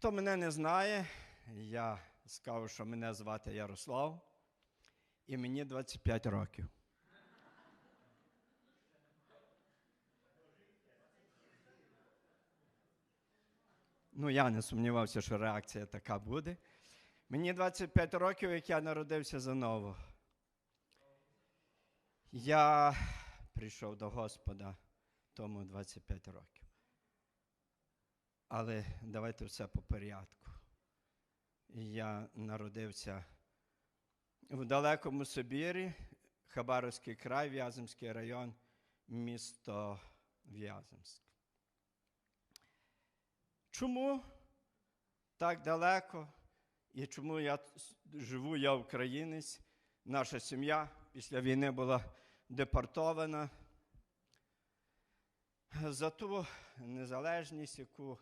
Хто мене не знає, я скажу, що мене звати Ярослав, і мені 25 років. Ну, я не сумнівався, що реакція така буде. Мені 25 років, як я народився заново. Я прийшов до Господа тому 25 років. Але давайте все по порядку. Я народився в далекому Сибірі, Хабаровський край, В'яземський район, місто В'яземськ. Чому так далеко? І чому я живу, я українець, наша сім'я після війни була депортована за ту незалежність, яку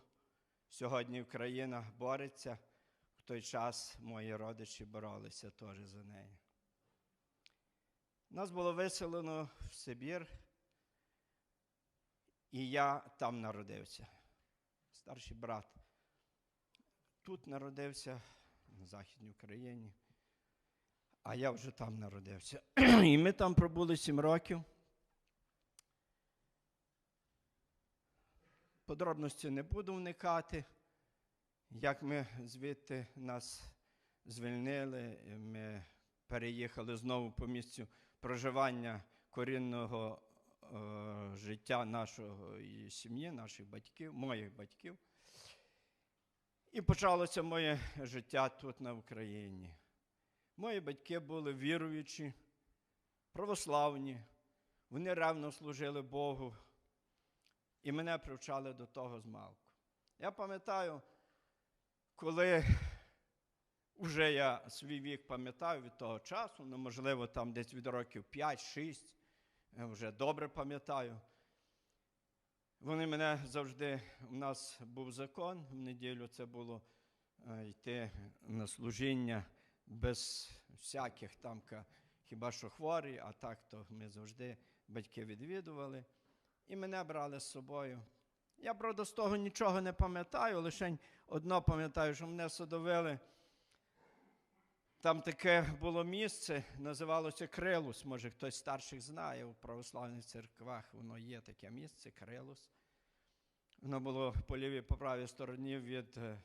сьогодні Україна бореться. В той час мої родичі боролися теж за неї. Нас було виселено в Сибір, і я там народився. Старший брат тут народився, на Західній Україні, а я вже там народився. І ми там пробули сім років. Подробності не буду вникати. Як ми звідти нас звільнили, ми переїхали знову по місцю проживання корінного е, життя нашої сім'ї, наших батьків, моїх батьків. І почалося моє життя тут на Україні. Мої батьки були віруючі, православні, вони ревно служили Богу, і мене привчали до того змалку. Я пам'ятаю, коли вже я свій вік пам'ятаю від того часу, ну, можливо, там десь від років 5-6, я вже добре пам'ятаю. Вони мене завжди, у нас був закон, в неділю це було е, йти на служіння без всяких там, хіба що хворі, а так то ми завжди батьки відвідували. І мене брали з собою. Я, правда, з того нічого не пам'ятаю, лише одно пам'ятаю, що мене садовили. Там таке було місце, називалося Крилус. Може, хтось старших знає, у православних церквах воно є таке місце, Крилус. Воно було по лівій по правій стороні від е,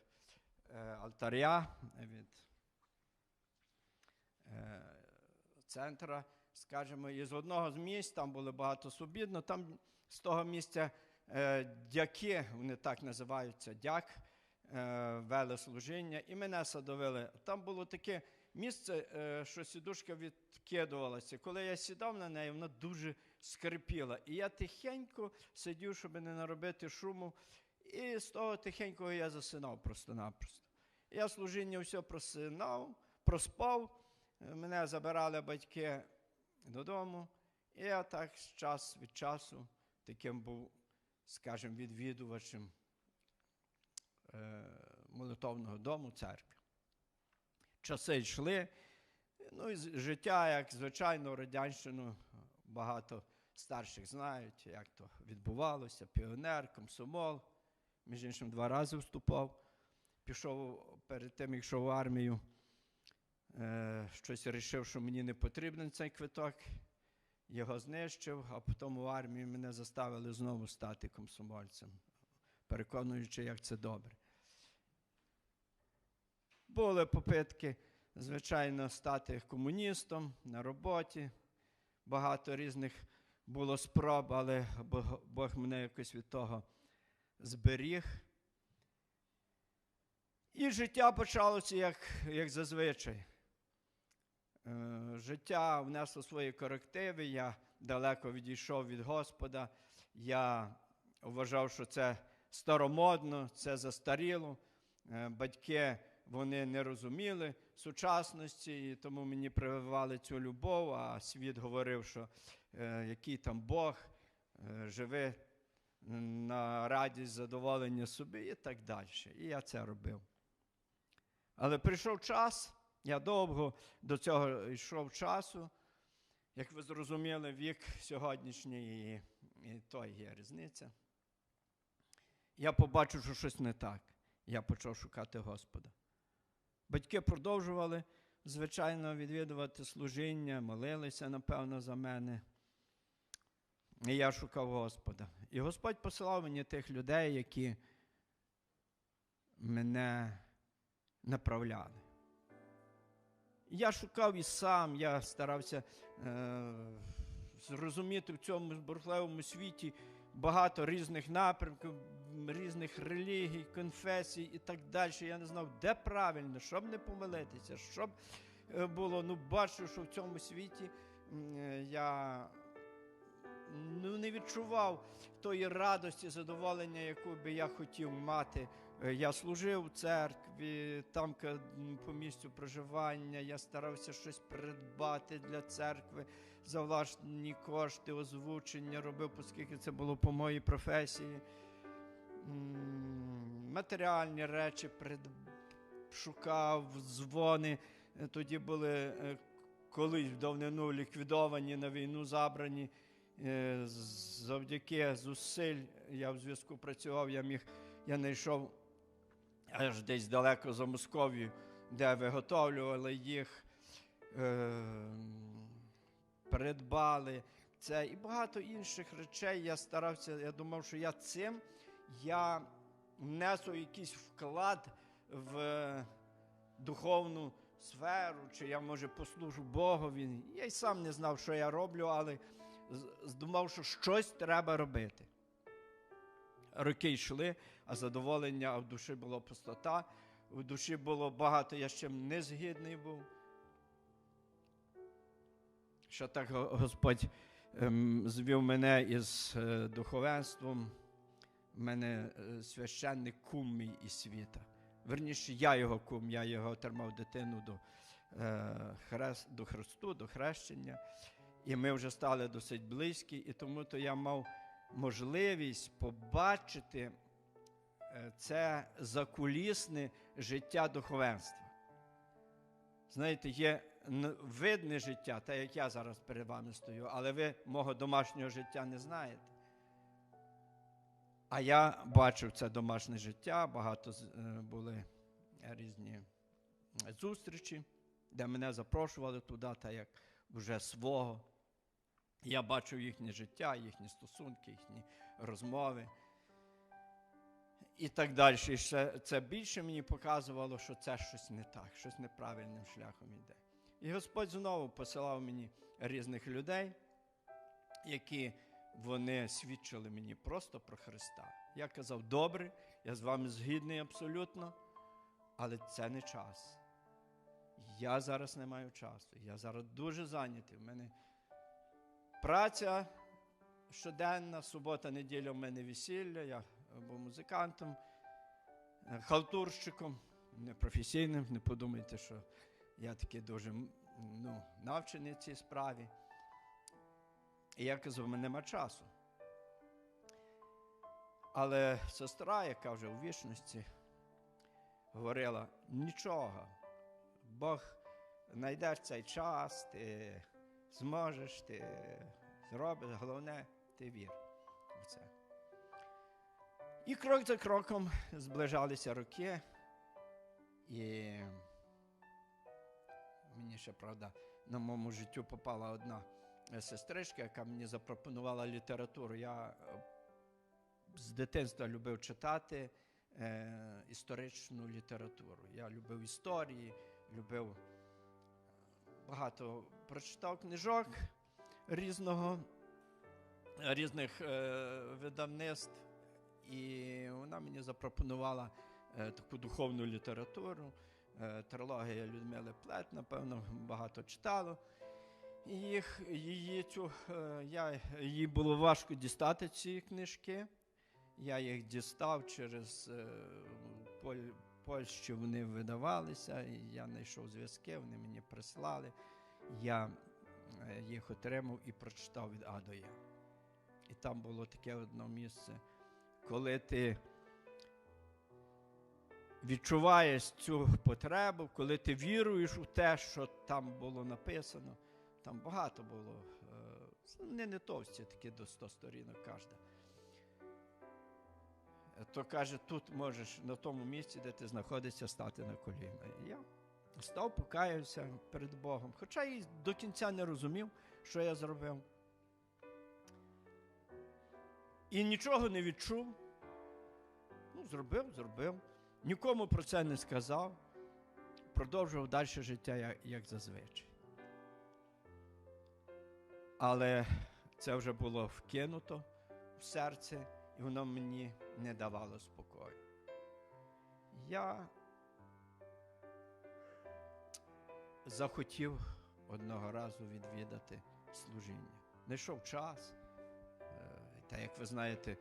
е, алтаря, від е, центра, скажімо, і з одного з місць, там було багато субідно, там з того місця е, дяки, вони так називаються, дяк, е, вели служіння, і мене садовили. Там було таке місце, е, що сідушка відкидувалася. Коли я сідав на неї, вона дуже скрипіла. І я тихенько сидів, щоб не наробити шуму, і з того тихенького я засинав просто-напросто. Я служіння все просинав, проспав. Мене забирали батьки додому, і я так з час від часу таким був, скажімо, відвідувачем е, молитовного дому церкви. Часи йшли, ну і життя, як звичайно, радянщину багато старших знають, як то відбувалося, піонер, комсомол. Між іншим, два рази вступав. Пішов перед тим, як йшов в армію, е, щось вирішив, що мені не потрібен цей квиток. Його знищив, а потім в армії мене заставили знову стати комсомольцем, переконуючи, як це добре. Були попитки, звичайно, стати комуністом на роботі. Багато різних було спроб, але Бог мене якось від того зберіг. І життя почалося як, як зазвичай. Е, Життя внесло свої корективи, я далеко відійшов від Господа. Я вважав, що це старомодно, це застаріло. Е, Батьки вони не розуміли сучасності, і тому мені прививали цю любов, а світ говорив, що е, який там Бог, е, живи на радість, задоволення собі і так далі. І я це робив. Але прийшов час, я довго до цього йшов часу. Як ви зрозуміли, вік сьогоднішній і, той є різниця. Я побачив, що щось не так. я почав шукати Господа. Батьки продовжували, звичайно, відвідувати служіння, молилися, напевно, за мене. І я шукав Господа. І Господь посилав мені тих людей, які мене направляли. Я шукав і сам, я старався е, зрозуміти в цьому бурхливому світі багато різних напрямків, різних релігій, конфесій і так далі. Я не знав, де правильно, щоб не помилитися, щоб е, було. Ну, бачу, що в цьому світі е, я ну, не відчував тої радості, задоволення, яку би я хотів мати. Е, Я служив у церкві, там по місцю проживання, я старався щось придбати для церкви за власні кошти, озвучення робив, оскільки це було по моїй професії. Матеріальні речі прид... шукав, дзвони. Е, Тоді були е, колись в давнину ліквідовані на війну забрані. Завдяки зусиль я в зв'язку працював, я міг, я знайшов аж десь далеко за Московію, де виготовлювали їх, е, придбали це і багато інших речей. Я старався, я думав, що я цим я внесу якийсь вклад в духовну сферу, чи я, може, послужу Богові. Я й сам не знав, що я роблю, але здумав, що щось треба робити. Роки йшли, а задоволення, а в душі була пустота, в душі було багато, я чим не згідний був. Що так Господь ем, звів мене із е, духовенством, в мене е, священник кум мій із світа. Верніше, я його кум, я його отримав дитину до, е, хрест, до Христу, до хрещення. І ми вже стали досить близькі, і тому то я мав можливість побачити це закулісне життя духовенства. Знаєте, є видне життя, те, як я зараз перед вами стою, але ви мого домашнього життя не знаєте. А я бачив це домашнє життя, багато е, були різні зустрічі, де мене запрошували туди, та як вже свого. Я бачив їхнє життя, їхні стосунки, їхні розмови. І так далі. І ще це більше мені показувало, що це щось не так, щось неправильним шляхом йде. І Господь знову посилав мені різних людей, які вони свідчили мені просто про Христа. Я казав, добре, я з вами згідний абсолютно, але це не час. Я зараз не маю часу. Я зараз дуже зайнятий. В мене праця щоденна, субота, неділя в мене весілля, я був музикантом, е, халтурщиком, непрофесійним. Не подумайте, що я такий дуже ну, навчений цій справі. І я казав, в мене нема часу. Але сестра, яка вже у вічності, говорила: нічого, Бог знайдеш цей час, ти зможеш, ти зробиш, головне, ти вір в це. І крок за кроком зближалися роки, і мені ще, правда, на моєму життю попала одна е, сестричка, яка мені запропонувала літературу. Я е, з дитинства любив читати е, історичну літературу. Я любив історії, любив багато прочитав книжок різного, різних е, видавництв. Мені запропонувала е, таку духовну літературу. Е, трилогія Людмили Плет, напевно, багато читало. Їх, її, цю, е, я, їй було важко дістати ці книжки. Я їх дістав через Поль, Польщу, вони видавалися, я знайшов зв'язки, вони мені прислали. Я їх отримав і прочитав від А до Я. І там було таке одне місце, коли ти відчуваєш цю потребу, коли ти віруєш у те, що там було написано. Там багато було. е, Не не товсті, такі до 100 сторінок кожна. то каже, тут можеш на тому місці, де ти знаходишся, стати на коліна. Я став, покаявся перед Богом. Хоча і до кінця не розумів, що я зробив. І нічого не відчув. Ну, зробив, зробив. Нікому про це не сказав. Продовжував далі життя, як, як зазвичай. Але це вже було вкинуто в серце, і воно мені не давало спокою. Я захотів одного разу відвідати служіння. Знайшов час. Е, Та як ви знаєте,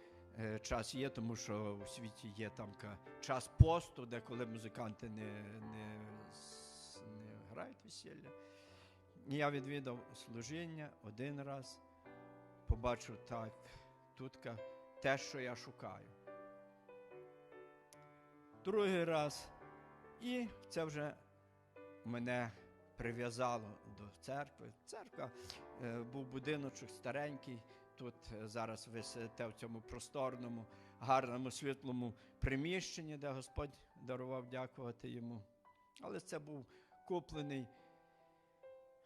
час є, тому що у світі є там час посту, де коли музиканти не, не, не грають весілля. Я відвідав служіння один раз, побачив так, тут те, що я шукаю. Другий раз. І це вже мене прив'язало до церкви. Церква е, був будиночок старенький. Тут е, зараз ви сидите в цьому просторному, гарному, світлому приміщенні, де Господь дарував дякувати йому. Але це був куплений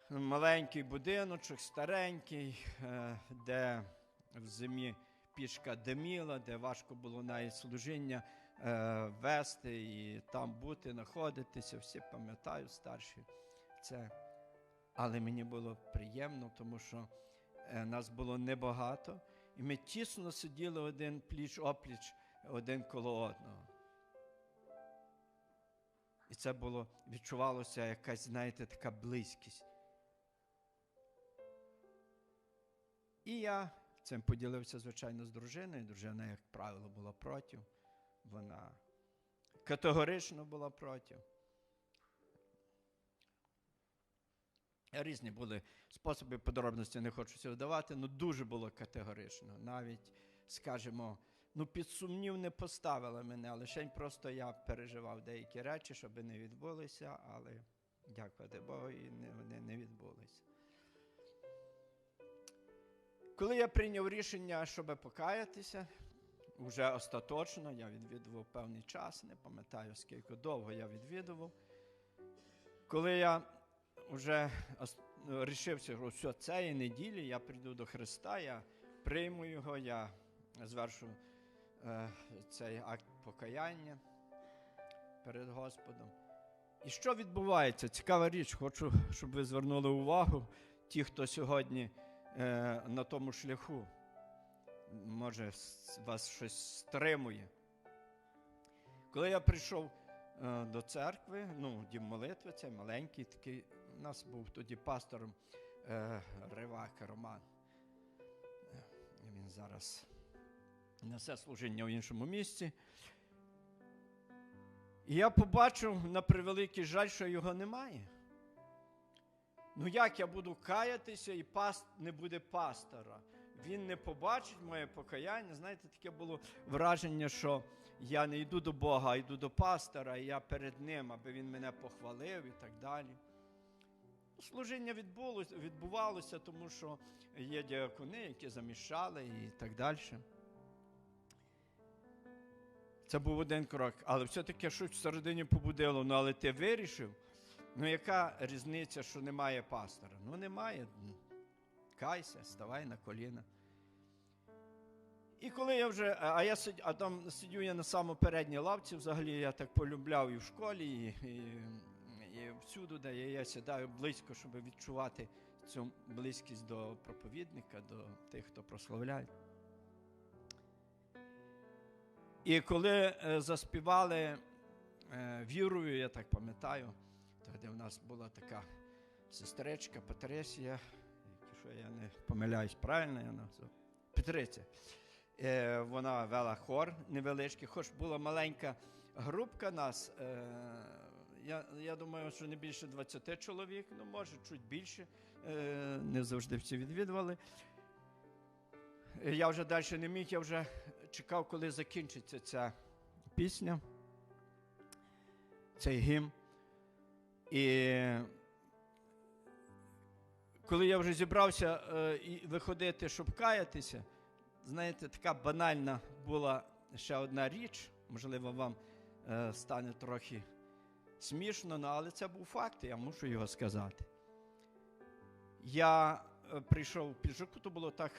маленький будиночок, старенький, е, де в зимі пішка диміла, де важко було навіть служіння е, вести і там бути, знаходитися. Всі пам'ятаю старші це. Але мені було приємно, тому що нас було небагато, і ми тісно сиділи один пліч опліч, один коло одного. І це було, відчувалося якась, знаєте, така близькість. І я цим поділився, звичайно, з дружиною. Дружина, як правило, була проти. Вона категорично була проти. Різні були способи подробності, не хочу сюди давати, але дуже було категорично. Навіть, скажімо, ну, під сумнів не поставила мене, лише просто я переживав деякі речі, щоб не відбулися, але дякувати Богу, і не, вони не відбулися. Коли я прийняв рішення, щоб покаятися, вже остаточно, я відвідував певний час, не пам'ятаю, скільки довго я відвідував. Коли я вже рішився, що все, цієї неділі я прийду до Христа, я прийму його, я звершу е, цей акт покаяння перед Господом. І що відбувається? Цікава річ, хочу, щоб ви звернули увагу, ті, хто сьогодні е, на тому шляху, може, вас щось стримує. Коли я прийшов е, до церкви, ну, дім молитви, це маленький такий. У нас був тоді пастором е, Ривак Роман. Е, Він зараз несе служіння в іншому місці. І я побачив на превеликий жаль, що його немає. Ну як я буду каятися і паст не буде пастора? Він не побачить моє покаяння. Знаєте, таке було враження, що я не йду до Бога, а йду до пастора, і я перед ним, аби він мене похвалив і так далі. Служіння відбувалося, тому що є діакони, які замішали і так далі. Це був один крок, але все-таки щось всередині побудило. Ну, але ти вирішив, ну яка різниця, що немає пастора? Ну, немає. Кайся, ставай на коліна. І коли я вже, а я сидю, а там сидю я на самій передній лавці, взагалі я так полюбляв і в школі, і, і, і всюди, де я, я сідаю близько, щоб відчувати цю близькість до проповідника, до тих, хто прославляє. І коли е, заспівали е, вірою, я так пам'ятаю, тоді в нас була така сестричка Патрисія, якщо я не помиляюсь правильно, я назвав. Петриця. Е, вона вела хор невеличкий, хоч була маленька групка нас. Я, я думаю, що не більше 20 чоловік, ну може чуть більше. Е, не завжди всі відвідували. Я вже далі не міг, я вже чекав, коли закінчиться ця пісня, цей гімн. І коли я вже зібрався е, виходити, щоб каятися, знаєте, така банальна була ще одна річ, можливо, вам е, стане трохи смішно, ну, але це був факт, я мушу його сказати. Я е, прийшов в піджаку, то було так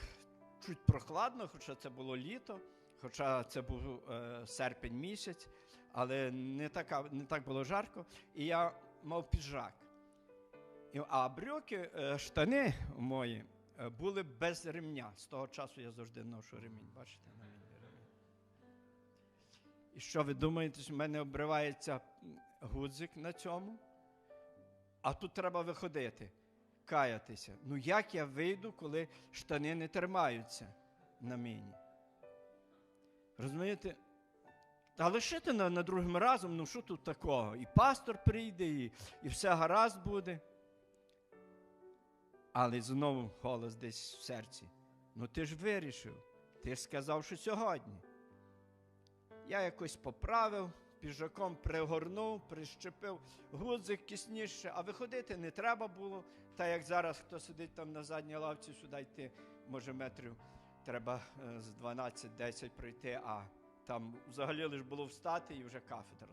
чуть прохладно, хоча це було літо, хоча це був е, серпень місяць, але не, така, не так було жарко. І я мав піджак. А брюки, е, штани мої були без ремня. З того часу я завжди ношу ремінь. Бачите. І що ви думаєте, в мене обривається гудзик на цьому? А тут треба виходити, каятися. Ну як я вийду, коли штани не тримаються на мені? Розумієте? Та лишити на, на другим разом, ну що тут такого? І пастор прийде, і, і все гаразд буде. Але знову голос десь в серці. Ну ти ж вирішив, ти ж сказав, що сьогодні. Я якось поправив, піджаком пригорнув, прищепив гудзик кисніше, а виходити не треба було. Та як зараз хто сидить там на задній лавці, сюди йти, може метрів треба е, з 12-10 пройти, а там взагалі лише було встати і вже кафедра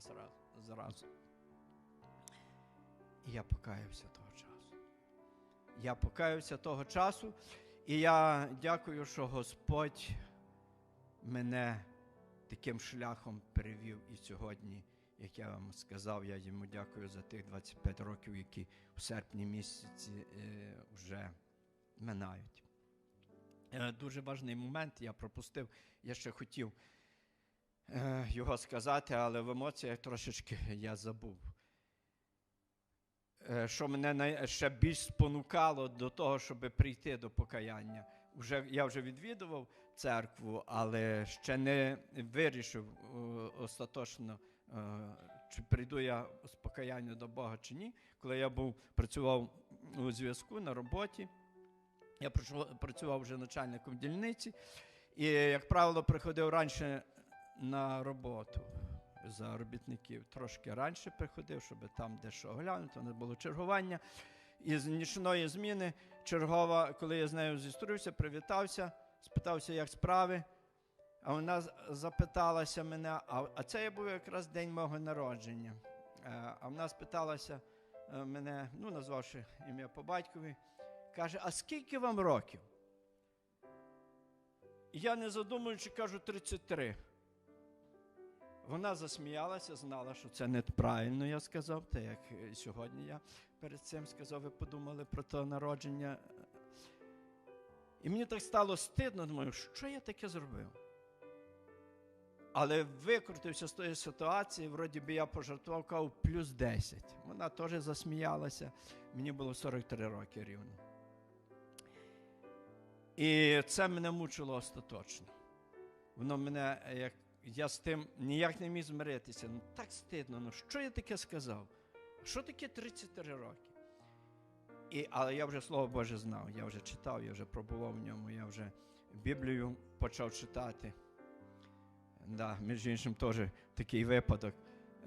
зразу. І я покаявся того часу. Я покаявся того часу, і я дякую, що Господь мене таким шляхом перевів і сьогодні, як я вам сказав, я йому дякую за тих 25 років, які в серпні місяці е, вже минають. Е, дуже важний момент я пропустив. Я ще хотів е, його сказати, але в емоціях трошечки я забув. Що мене ще більш спонукало до того, щоб прийти до покаяння. Уже, я вже відвідував церкву, але ще не вирішив е, остаточно, е, чи прийду я з покаяння до Бога чи ні. Коли я був, працював у зв'язку на роботі, я працював- вже начальником дільниці, і, як правило, приходив раніше на роботу за робітників. Трошки раніше приходив, щоб там дещо оглянути. Нас було чергування. І з нічної зміни чергова, коли я з нею зустрівся, привітався, спитався, як справи. А вона запиталася мене, а, це був якраз день мого народження. Е, А вона спиталася е, мене, ну, назвавши ім'я по батькові, каже: А скільки вам років? Я не задумуючи, кажу 33. Вона засміялася, знала, що це неправильно, я сказав, те, як сьогодні я перед цим сказав, ви подумали про те народження. І мені так стало стидно, думаю, що я таке зробив? Але викрутився з тої ситуації, вроді би я пожартував, кажу, плюс 10. Вона теж засміялася, мені було 43 роки рівно. І це мене мучило остаточно. Воно мене, як я з тим ніяк не міг змиритися. Ну так стидно. Ну що я таке сказав? Що таке 33 роки? І, але я вже Слово Боже знав, я вже читав, я вже пробував в ньому, я вже Біблію почав читати. Да, між іншим, теж такий випадок.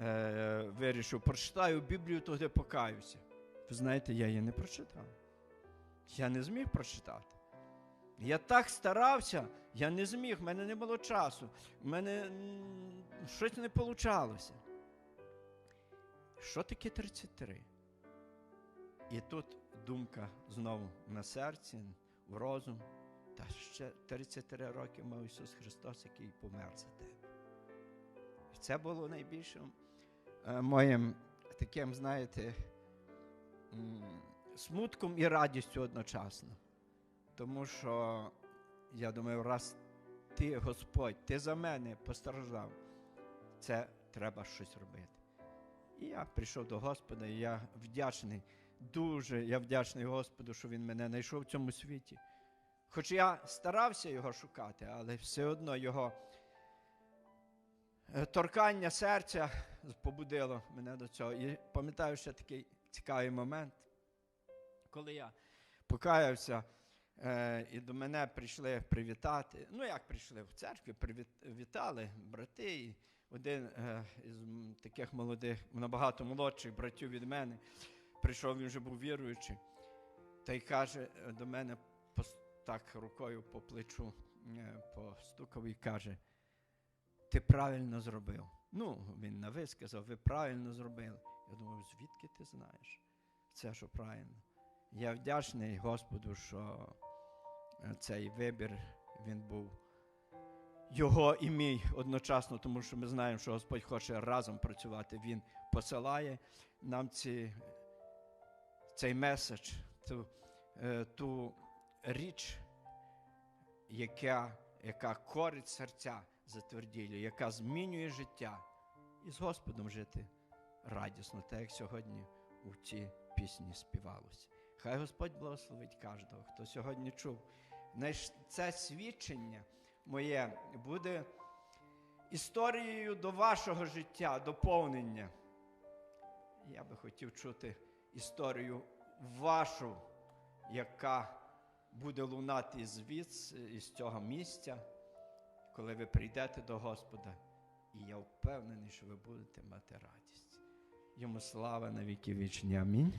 Е, вирішив, прочитаю Біблію, тоді покаюся. Ви знаєте, я її не прочитав. Я не зміг прочитати. Я так старався, я не зміг, в мене не було часу, в мене щось не вийшло. Що таке 33? І тут думка знову на серці, в розум. Та ще 33 роки мав Ісус Христос, який помер за тебе. І це було найбільшим е, моїм таким, знаєте, смутком і радістю одночасно. Тому що я думаю, раз ти, Господь, ти за мене постраждав, це треба щось робити. І я прийшов до Господа, і я вдячний, дуже я вдячний Господу, що Він мене знайшов в цьому світі. Хоч я старався його шукати, але все одно його е, торкання серця побудило мене до цього. І пам'ятаю ще такий цікавий момент, коли я покаявся. Е, і до мене прийшли привітати. Ну, як прийшли в церкві, привітали брати. І один е, із таких молодих, набагато молодших братів від мене, прийшов, він вже був віруючий, та й каже е, до мене так рукою по плечу е, постукав і каже: ти правильно зробив. Ну, він на ви сказав, ви правильно зробили. Я думаю, звідки ти знаєш це, що правильно? Я вдячний Господу, що е, цей вибір він був його і мій одночасно, тому що ми знаємо, що Господь хоче разом працювати. Він посилає нам ці, цей меседж, ту, е, ту річ, яка, яка корить серця затверділі, яка змінює життя, і з Господом жити радісно, так як сьогодні у цій пісні співалося. Хай Господь благословить кожного, хто сьогодні чув. Це свідчення моє буде історією до вашого життя, доповнення. Я би хотів чути історію вашу, яка буде лунати звідси, із цього місця, коли ви прийдете до Господа. І я впевнений, що ви будете мати радість. Йому слава на віки вічні. Амінь.